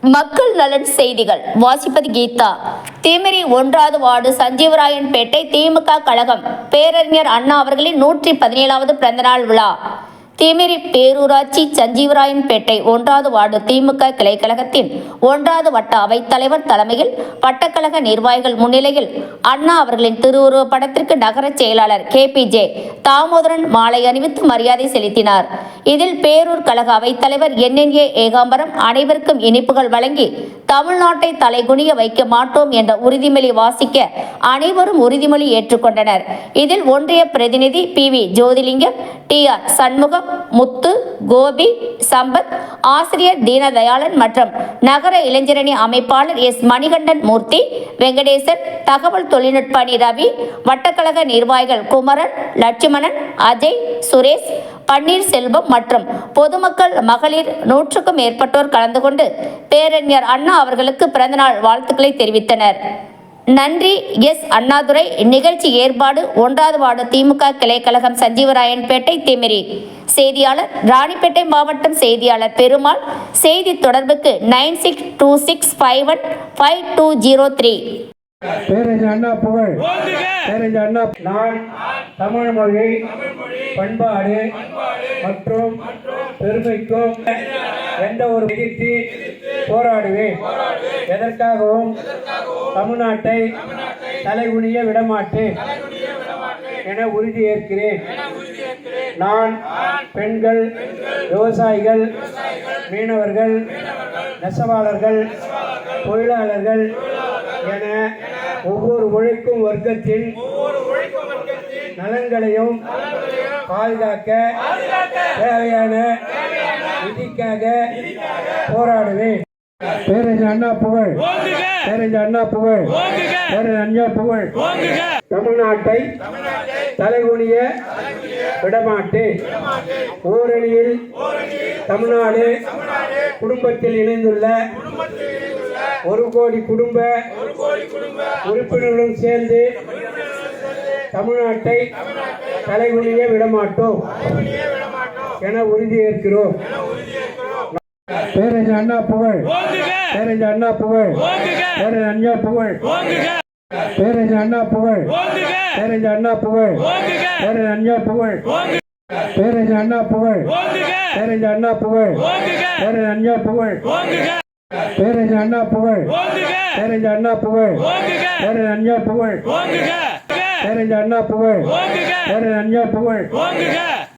மக்கள் நலன் செய்திகள். வாசிப்பது கீதா. திமிரி ஒன்றாவது வார்டு சஞ்சீவராயன்பேட்டை திமுக கழகம். பேரறிஞர் அண்ணா அவர்களின் நூற்றி பதினேழாவது பிறந்தநாள் விழா. திமிரி பேரூராட்சி சஞ்சீவராயன்பேட்டை ஒன்றாவது வார்டு திமுக கிளைக்கழகத்தின் ஒன்றாவது வட்ட அவைத்தலைவர் தலைமையில் வட்டக்கழக நிர்வாகிகள் முன்னிலையில் அண்ணா அவர்களின் திருவுருவப் படத்திற்கு நகர செயலாளர் கே பி ஜே தாமோதரன் மாலை அணிவித்து மரியாதை செலுத்தினார். இதில் பேரூர் கழக அவைத்தலைவர் என்என்ஏ ஏகாம்பரம் அனைவருக்கும் இனிப்புகள் வழங்கி தமிழ்நாட்டை தலைகுனிய வைக்க மாட்டோம் என்ற உறுதிமொழி வாசிக்க அனைவரும் உறுதிமொழி ஏற்றுக்கொண்டனர். இதில் ஒன்றிய பிரதிநிதி P V Jothilingam T R Shanmugam Muthu Gopi Sampath ஆசிரியர் தீனதயாளன் மற்றும் நகர இளைஞரணி அமைப்பாளர் எஸ். மணிகண்டன் மூர்த்தி வெங்கடேசன் தகவல் தொழில்நுட்ப அணி ரவி வட்டக்கழக நிர்வாகிகள் குமரன் லட்சுமணன் அஜய் சுரேஷ் பன்னீர்செல்வம் மற்றும் பொதுமக்கள் மகளிர் நூற்றுக்கும் மேற்பட்டோர் கலந்து கொண்டு பேரறிஞர் அண்ணா அவர்களுக்கு பிறந்தநாள் வாழ்த்துக்களை தெரிவித்தனர். நன்றி. எஸ். அண்ணாதுரை நிகழ்ச்சி ஏற்பாடு ஒன்றாவது வார்டு திமுக கிளைக்கழகம் சஞ்சீவராயன்பேட்டை திமிரி. செய்தியாளர் ராணிப்பேட்டை மாவட்டம் செய்தியாளர் பெருமாள். செய்தி தொடர்புக்கு nine six two six five one five two zero three. அண்ணா புகழ். அண்ணா நான் தமிழ் மொழி பண்பாடு மற்றும் பெருமைக்கும் எந்த ஒரு நிகழ்ச்சி போராடுவேன். எதற்காகவும் தமிழ்நாட்டை தலைகுனிய விடமாட்டேன். என உறுதி ஏற்கிறேன். நான் பெண்கள் விவசாயிகள் மீனவர்கள் நெசவாளர்கள் தொழிலாளர்கள் என ஒவ்வொரு உழைக்கும் வர்க்கத்தின் நலன்களையும் பாதுகாக்க தேவையான நிதிக்காக போராடுவேன். பேரறிஞர் அண்ணா புகழ். பேரறிஞர் அண்ணா புகழ். பேரறிஞர் அண்ணா புகழ். தமிழ்நாட்டை தலைகுனிய விடமாட்டேன். ஓரணியில் தமிழ்நாடு குடும்பத்தில் இணைந்துள்ள ஒரு கோடி குடும்ப உறுப்பினர்களுடன் சேர்ந்து தமிழ்நாட்டை தலைகுனிய விடமாட்டோம் என உறுதியேற்கிறோம். பேரறிஞர் அண்ணா புகழ் பேரறிஞர் அண்ணா புகழ் பேரறிஞர் அண்ணா புகழ் பேரறிஞர் அண்ணா புகழ் பேரறிஞர் அண்ணா புகழ் பேரறிஞர் அண்ணா புகழ் பேரறிஞர் அண்ணா புகழ் பேரறிஞர் அண்ணா புகழ் பேரறிஞர் அண்ணா புகழ் பேரறிஞர் அண்ணா புகழ் பேரறிஞர் அண்ணா புகழ் பேரறிஞர் அண்ணா புகழ் பேரறிஞர் அண்ணா புகழ் பேரறிஞர் அண்ணா புகழ்